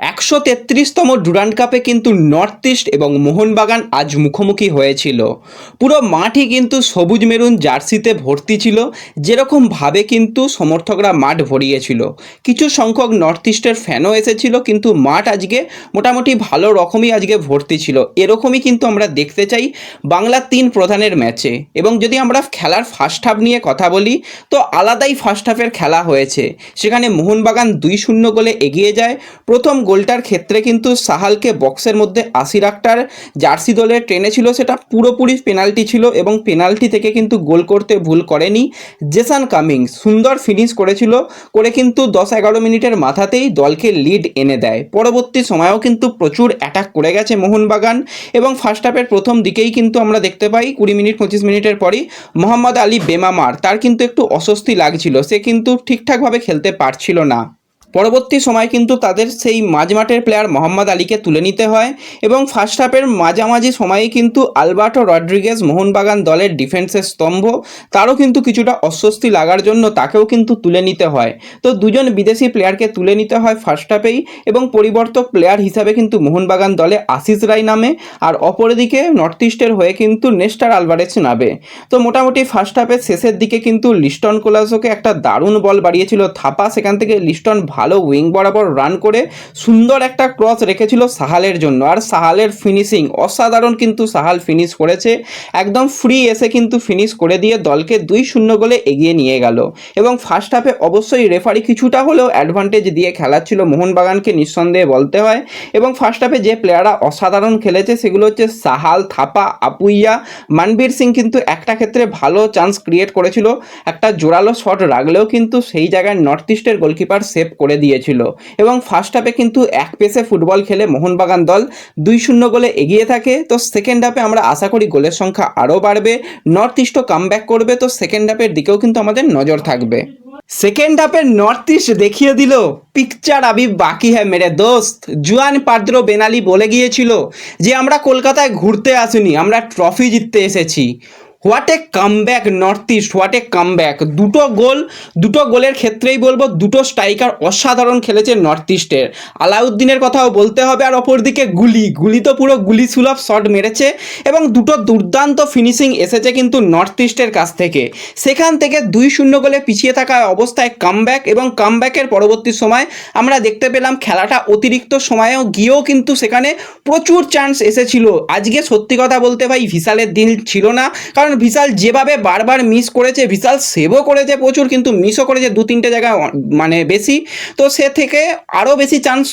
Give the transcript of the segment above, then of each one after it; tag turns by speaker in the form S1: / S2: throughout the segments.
S1: একশো তেত্রিশতম ডুরান্ড কাপে কিন্তু নর্থ ইস্ট এবং মোহনবাগান আজ মুখোমুখি হয়েছিল। পুরো মাঠই কিন্তু সবুজ মেরুন জার্সিতে ভর্তি ছিল যেরকমভাবে কিন্তু সমর্থকরা মাঠ ভরিয়েছিল। কিছু সংখ্যক নর্থ ইস্টের ফ্যানও এসেছিল, কিন্তু মাঠ আজকে মোটামুটি ভালো রকমই আজকে ভর্তি ছিল। এরকমই কিন্তু আমরা দেখতে চাই বাংলার তিন প্রধানের ম্যাচে। এবং যদি আমরা খেলার ফার্স্ট হাফ নিয়ে কথা বলি, তো আলাদাই ফার্স্ট হাফের খেলা হয়েছে। সেখানে মোহনবাগান দুই শূন্য গোলে এগিয়ে যায়। প্রথম গোলটার ক্ষেত্রে কিন্তু সাহালকে বক্সের মধ্যে আশি রাখটার জার্সি দলের ট্রেনে ছিল, সেটা পুরোপুরি পেনাল্টি ছিল এবং পেনাল্টি থেকে কিন্তু গোল করতে ভুল করেনি জেসান কামিংস সুন্দর ফিনিশ করেছিল, করে কিন্তু দশ এগারো মিনিটের মাথাতেই দলকে লিড এনে দেয়। পরবর্তী সময়েও কিন্তু প্রচুর অ্যাটাক করে গেছে মোহনবাগান এবং ফার্স্ট হাফের প্রথম দিকেই কিন্তু আমরা দেখতে পাই, কুড়ি মিনিট, পঁচিশ মিনিটের পরই মোহাম্মদ আলী বেমামার, তার কিন্তু একটু অস্বস্তি লাগছিল, সে কিন্তু ঠিকঠাকভাবে খেলতে পারছিল না। পরবর্তী সময় কিন্তু তাদের সেই মাঝমাঠের প্লেয়ার মোহাম্মদ আলীকে তুলে নিতে হয় এবং ফার্স্ট হাফের মাঝামাঝি সময়েই কিন্তু আলবার্টো রড্রিগেজ মোহনবাগান দলের ডিফেন্সের স্তম্ভ। তারও কিন্তু কিছুটা অস্বস্তি লাগার জন্য তাকেও কিন্তু তুলে নিতে হয়। তো দুজন বিদেশি প্লেয়ারকে তুলে নিতে হয় ফার্স্ট হাফেই এবং পরিবর্তক প্লেয়ার হিসাবে কিন্তু মোহনবাগান দলে আশিস রায় নামে আর অপরদিকে নর্থ ইস্টের হয়ে কিন্তু নেস্টার আলভারেজ নামে। তো মোটামুটি ফার্স্ট হাফের শেষের দিকে কিন্তু লিস্টন কোলাসোকে একটা দারুণ বল বাড়িয়েছিল, থাপা সেখান থেকে লিস্টন ভালো উইং বরাবর রান করে সুন্দর একটা ক্রস রেখেছিল সাহালের জন্য। আর সাহালের ফিনিশিং অসাধারণ কিন্তু সাহাল ফিনিশ করেছে। একদম ফ্রি এসে কিন্তু ফিনিশ করে দিয়ে দলকে দুই শূন্য গোলে এগিয়ে নিয়ে গেল। এবং ফার্স্ট হাফে অবশ্যই রেফারি কিছুটা হলেও অ্যাডভান্টেজ দিয়ে খেলাচ্ছিল মোহনবাগানকে নিঃসন্দেহে বলতে হয়। এবং ফার্স্ট হাফে যে প্লেয়াররা অসাধারণ খেলেছে সেগুলো হচ্ছে সাহাল, থাপা, আপুইয়া, মানবীর সিং কিন্তু একটা ক্ষেত্রে ভালো চান্স ক্রিয়েট করেছিল। একটা জোরালো শট রাখলেও কিন্তু সেই জায়গায় নর্থ ইস্টের গোলকিপার সেভ করে দিয়েছিল। এবং ফার্স্ট হাফে কিন্তু এক পেসে ফুটবল খেলে মোহনবাগান দল দুই শূন্য গোলে এগিয়ে থাকে। তো সেকেন্ড হাফে আমরা আশা করি গোলের সংখ্যা আরও বাড়বে। নর্থ ইস্টও কামব্যাক করবে। তো সেকেন্ড হাফের দিকেও কিন্তু আমাদের নজর থাকবে। সেকেন্ড হাফে নর্থ ইস্ট দেখিয়ে দিল পিকচার আবি বাকি হ্যাঁ মেরে দোস্ত। জুয়ান পাদ্র বেনালি বলে গিয়েছিল যে, আমরা কলকাতায় ঘুরতে আসিনি, আমরা ট্রফি জিততে এসেছি। What a comeback North East what a comeback দুটো গোল, দুটো গোলের ক্ষেত্রেই বলব, দুটো স্ট্রাইকার অসাধারণ খেলেছে নর্থ ইস্টের আলাউদ্দিনের কথাও বলতে হবে, আর অপরদিকে গুলি। গুলি তো পুরো গুলি সুলভ শট মেরেছে, এবং দুটো দুর্দান্ত ফিনিশিং এসেছে কিন্তু নর্থ ইস্টের কাছ থেকে। সেখান থেকে দুই শূন্য গোলে পিছিয়ে থাকা অবস্থায় কামব্যাক এবং কামব্যাকের পরবর্তী সময় আমরা দেখতে পেলাম খেলাটা অতিরিক্ত সময়েও গিয়েও কিন্তু সেখানে প্রচুর চান্স এসেছিল। আজকে সত্যি কথা বলতে ভাই ভিসালের দিন ছিল না, কারণ ভিসাল যেভাবে বারবার মিস করেছে ভিশাল সেভও করেছে প্রচুর, কিন্তু মিসও করেছে দু তিনটে জায়গায় মানে বেশি। তো সে থেকে আরও বেশি চান্স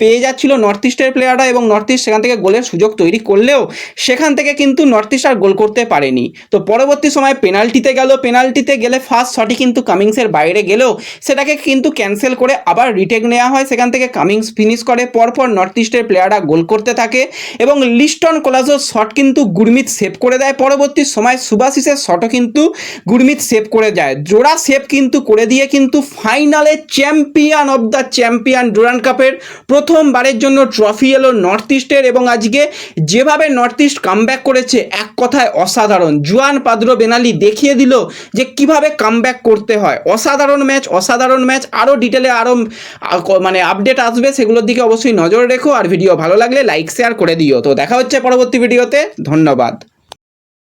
S1: পেয়ে যাচ্ছিল নর্থ ইস্টের প্লেয়াররা এবং নর্থ ইস্ট সেখান থেকে গোলের সুযোগ তৈরি করলেও সেখান থেকে কিন্তু নর্থ ইস্ট আর গোল করতে পারেনি। তো পরবর্তী সময় পেনাল্টিতে গেল পেনাল্টিতে গেলে ফার্স্ট শটই কিন্তু কামিংসের বাইরে গেলেও সেটাকে কিন্তু ক্যান্সেল করে আবার রিটেক নেওয়া হয়। সেখান থেকে কামিংস ফিনিশ করে, পরপর নর্থ ইস্টের প্লেয়াররা গোল করতে থাকে এবং লিস্টন কোলাজোর শট কিন্তু গুরমিত সেভ করে দেয়। পরবর্তী সময় সুভাশিসের শটও কিন্তু গুরমিত সেভ করে যায়। জোড়া সেভ কিন্তু করে দিয়ে কিন্তু ফাইনালে champion of the champion Durand কাপের প্রথমবারের জন্য ট্রফি এলো নর্থ ইস্টের এবং আজকে যেভাবে নর্থ ইস্ট কামব্যাক করেছে, এক কথায় অসাধারণ। জুয়ান পাদ্রো বেনালি দেখিয়ে দিল যে কীভাবে কামব্যাক করতে হয়। অসাধারণ ম্যাচ অসাধারণ ম্যাচ আরও ডিটেলে আরও মানে আপডেট আসবে সেগুলোর দিকে অবশ্যই নজর রেখো। আর ভিডিও ভালো লাগলে লাইক শেয়ার করে দিও। তো দেখা হচ্ছে পরবর্তী ভিডিওতে ধন্যবাদ।